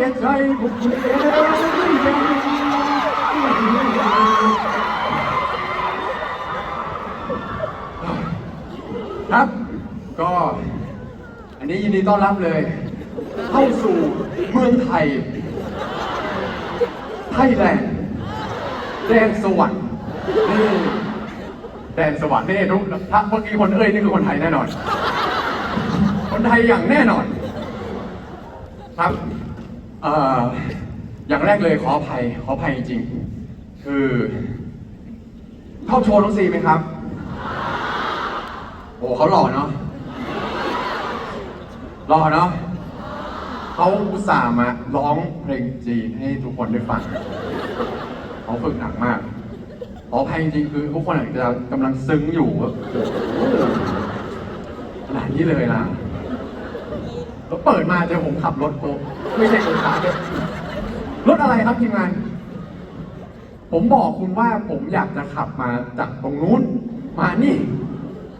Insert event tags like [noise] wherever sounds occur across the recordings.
ก่ใจพวกคุณเองครับ ก็ อันนี้ยินดีต้อนรับเลย เข้าสู่เมืองไทย ไทยแลนด์แดนสวรรค์นี่แดนสวรรค์นี่ทุกถ้าเมื่อกี้คนเอ้ยนี่คือคนไทยแน่นอน คนไทยอย่างแน่นอน ครับเอ่ออย่างแรกเลยขออภัยขออภัยจริงๆคือชอบโชว์น้องซีไหมครับ โอ้เขาหล่อเนาะหล่อเนาะเขาอุตส่าห์มาร้องเพลงจีนให้ทุกคนได้ฟังเขาฝึกหนักมากขออภัยจริงๆคือทุกคนอาจจะกำลังซึ้งอยู่แบบโอ้โหขนาดนี้เลยนะ แล้วเปิดมาเจอผมขับรถโกไม่ใช่คนขับรถอะไรครับทีมงาน ผมบอกคุณว่าผมอยากจะขับมาจากตรงนู้น มานี่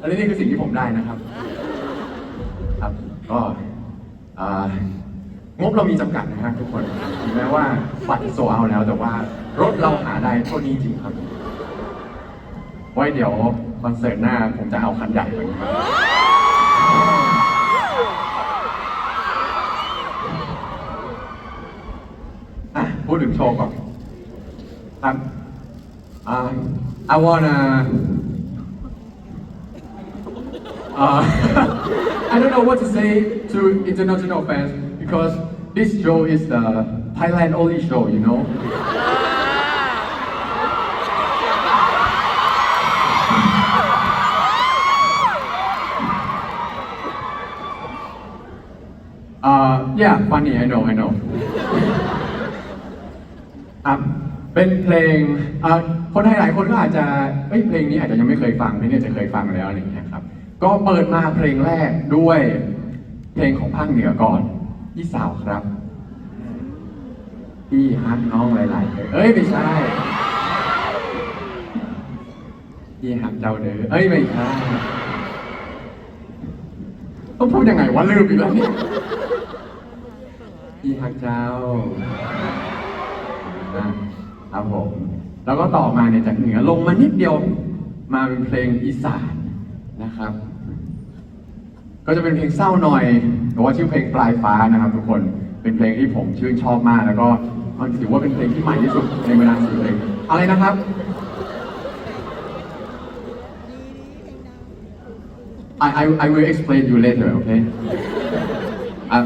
อันนี้นี่คือสิ่งที่ผมได้นะครับ ครับ ก็งบเรามีจำกัดนะฮะทุกคนถึงแม้ว่าบัตรโซเอาแล้วแต่ว่ารถเราหาได้เท่านี้จริงครับ ไว้เดี๋ยวคอนเสิร์ตหน้าผมจะเอาคันใหญ่ไป พูดถึงโชว์ก่อนครับอ่า I wanna uh, [laughs] I don't know what to say to international fans because this show is the Thailand only show you know uh yeah funny I know I know [laughs] ครับเป็นเพลงเอ่อคนไทยหลายคนก็อาจจะเอ้ยเพลงนี้อาจจะยังไม่เคยฟังเพลงนี้อาจะเคยฟังแล้วอะไรอย่างเงี้ยครับ ก็เปิดมาเพลงแรกด้วย เพลงของภาคเหนือก่อนพี่สาวครับพี่ฮักน้องหลายๆเลยเอ้ยไม่ใช่พี่ฮักเจ้าเด้อเอ้ยไม่ใช่ต้องพูดยังไงวะลืมอีกแล้วเนี่ยพี่ฮักเจ้า นะครับผม แล้วก็ต่อมาเนี่ยจากเหนือลงมานิดเดียวมาเป็นเพลงอีสานนะครับ ก็จะเป็นเพลงเศร้าหน่อยแต่ว่าชื่อเพลงปลายฟ้านะครับ ทุกคนเป็นเพลงที่ผมชื่นชอบมาก แล้วก็มันถือว่าเป็นเพลงที่ใหม่ที่สุดในเวลาสี่เพลงอะไรนะครับ I, I, I will explain you later, okay? I,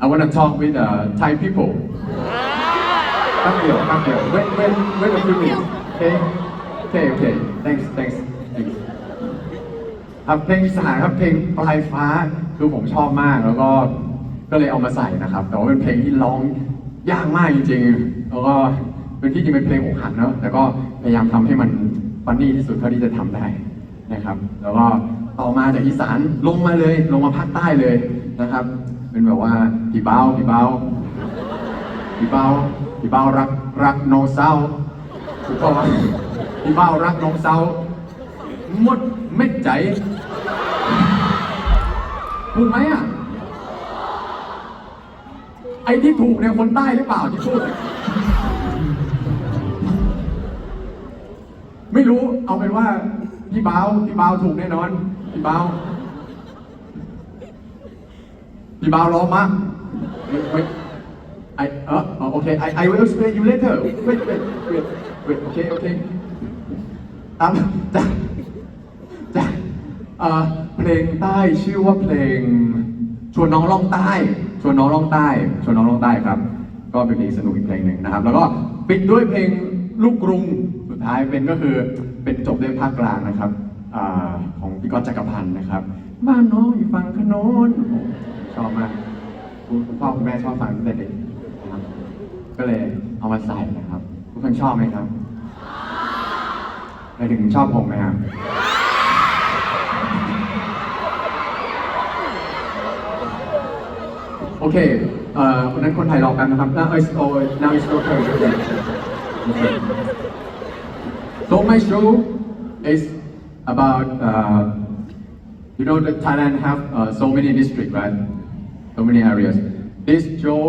I want to talk with uh, Thai people. แป๊บเดียวแป๊บเดียว wait wait wait a few minutes okay okay okay thanks thanks thanks ครับเพลงอีสานครับเพลงปลายฟ้าคือผมชอบมากแล้วก็ก็เลยเอามาใส่นะครับ แต่ว่าเป็นเพลงที่ร้องยากมากจริงๆ แล้วก็เป็นที่จริงเป็นเพลงอกหักเนอะแต่ก็พยายามทำให้มันฟันนี่ที่สุดเท่าที่จะทำได้นะครับ แล้วก็ต่อมาจากอีสานลงมาเลยลงมาภาคใต้เลยนะครับ เป็นแบบว่าพี่เบ้าพี่เบ้า พี่เบ้าพี่เบ้ารักรักน้องเศร้าถูกต้องไหมพี่เบ้ารักน้องเศร้าหมดเม็ดใจถูกไหมอะไอ้ที่ถูกเนี่ยคนใต้หรือเปล่าที่พูด ไม่รู้เอาเป็นว่าพี่เบ้าพี่เบ้าถูกแน่นอนพี่เบ้าพี่เบ้าร้องมากไม่ I, uh, oh, okay, I, I will explain you later. Wait, wait, wait, wait, okay, okay. ตามจากจากเอ่อเพลงใต้ชื่อว่าเพลงชวนน้องล่องใต้ชวนน้องล่องใต้ชวนน้องล่องใต้ครับ ก็เป็นเพลงสนุกอีกเพลงหนึ่งนะครับ แล้วก็ปิดด้วยเพลงลูกกรุงสุดท้ายเป็นก็คือเป็นจบด้วยภาคกลางนะครับอ่าของพี่ก๊อตจักรพันธ์นะครับบ้านน้องอยู่ฝั่งขนนชอบมากคุณพ่อคุณแม่ชอบฟังตั้งแต่เด็ก ก็เลยเอามาใส่นะครับ ทุกคนชอบไหมครับไปถึงชอบผมไหมครับโอเคเอ่อคนนั้นคนไทยรอกันนะครับ now it's oh now it's your turn Okay. so my show is about uh, you know that Thailand have uh, so many districts right so many areas this show